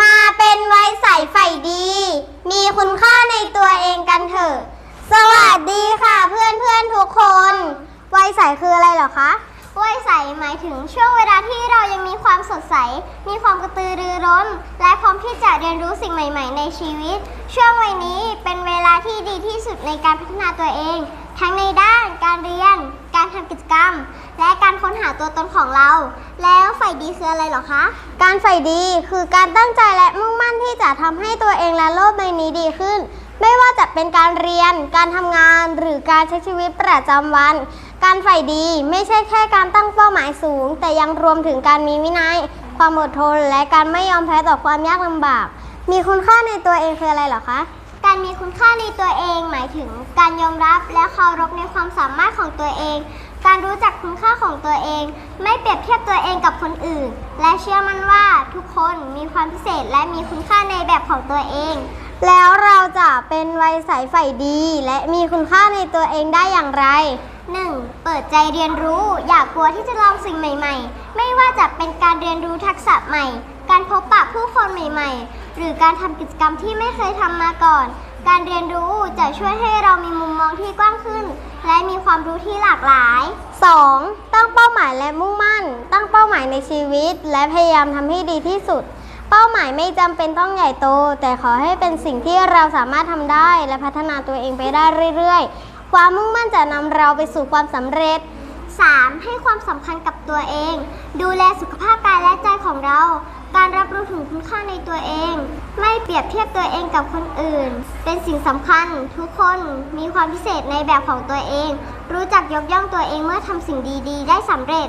มาเป็นไว้ใสใฝ่ดี มีคุณค่าในตัวเองกันเถอะ สวัสดีค่ะเพื่อนเพื่อนทุกคน วัยใสคืออะไรเหรอคะ วัยใสหมายถึงช่วงเวลาที่เรายังมีความสดใส มีความกระตือรือร้น และพร้อมที่จะเรียนรู้สิ่งใหม่ ๆ ในชีวิต ช่วงวัยนี้เป็นเวลาที่ดีที่สุดในการพัฒนาตัวเอง ทั้งในด้านการเรียน การทำกิจกรรม และการค้นหาตัวตนของเรา แล้วฝ่ายดีคืออะไรเหรอคะ การฝ่ายดีคือการตั้งใจและมุ่งมั่นที่จะทำให้ตัวเองและโลกใบนี้ดีขึ้น ไม่ว่าจะเป็นการเรียน การทำงาน หรือการใช้ชีวิตประจำวัน การฝ่ายดีไม่ใช่แค่การตั้งเป้าหมายสูง แต่ยังรวมถึงการมีวินัย ความอดทน และการไม่ยอมแพ้ต่อความยากลำบาก มีคุณค่าในตัวเองคืออะไรเหรอคะ การมีคุณค่าในตัวเองหมายถึงการยอมรับและเคารพในความสามารถของตัวเอง การรู้จักคุณค่าของตัวเอง ไม่เปรียบเทียบตัวเองกับคนอื่น และเชื่อมั่นว่าทุกคนมีความพิเศษและมีคุณค่าในแบบของตัวเอง แล้วเราจะเป็นวัยใสใฝ่ดี และมีคุณค่าในตัวเองได้อย่างไร 1. เปิดใจเรียนรู้ อย่ากลัวที่จะลองสิ่งใหม่ ๆ ไม่ว่าจะเป็นการเรียนรู้ทักษะใหม่ การพบปะผู้คนใหม่ ๆ หรือการทำกิจกรรมที่ไม่เคยทำมาก่อน การเรียนรู้จะช่วยให้เรามีมุมมองที่กว้างขึ้น และมีความรู้ที่หลากหลาย 2. ตั้งเป้าหมายและมุ่งมั่น ตั้งเป้าหมายในชีวิต และพยายามทำให้ดีที่สุด เป้าหมายไม่จำเป็นต้องใหญ่โต แต่ขอให้เป็นสิ่งที่เราสามารถทำได้ และพัฒนาตัวเองไปได้เรื่อยๆ ความมุ่งมั่นจะนำเราไปสู่ความสำเร็จ 3. ให้ความสำคัญกับตัวเอง ดูแลสุขภาพกายและใจของเรา การรับรู้ถึงคุณค่าในตัวเอง ไม่เปรียบเทียบตัวเองกับคนอื่น เป็นสิ่งสำคัญทุกคนมีความพิเศษในแบบของตัวเอง รู้จักยกย่องตัวเองเมื่อทำสิ่งดีๆ ได้สำเร็จ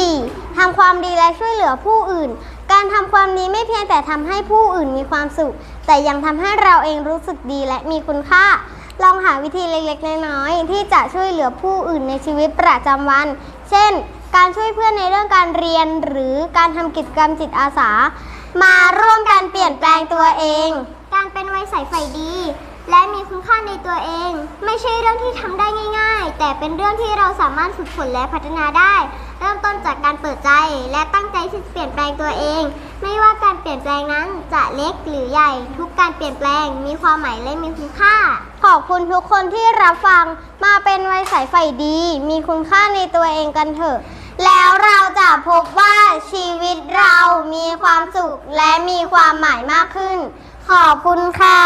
4. ทำความดีและช่วยเหลือผู้อื่น การทำความดีไม่เพียงแต่ทำให้ผู้อื่นมีความสุข แต่ยังทำให้เราเองรู้สึกดีและมีคุณค่า ลองหาวิธีเล็กๆ น้อยๆที่จะช่วยเหลือผู้อื่นในชีวิตประจำวัน เช่น การช่วยเพื่อนในเรื่องการเรียน หรือการทำกิจกรรมจิตอาสา มาร่วมกันเปลี่ยนแปลงตัวเอง การเป็นวัยใสใฝ่ดี และมีคุณค่าในตัวเอง ไม่ใช่เรื่องที่ทำได้ง่าย ๆ แต่เป็นเรื่องที่เราสามารถฝึกฝนและพัฒนาได้ เริ่มต้นจากการเปิดใจ และตั้งใจที่จะเปลี่ยนแปลงตัวเอง ไม่ว่าการเปลี่ยนแปลงนั้นจะเล็กหรือใหญ่ ทุกการเปลี่ยนแปลงมีความหมายและมีคุณค่า ขอบคุณทุกคนที่รับฟังมาเป็นวัยใสใฝ่ดี มีคุณค่าในตัวเองกันเถอะ แล้วเราจะพบว่าชีวิตเรามีความสุขและมีความหมายมากขึ้น ขอบคุณค่ะ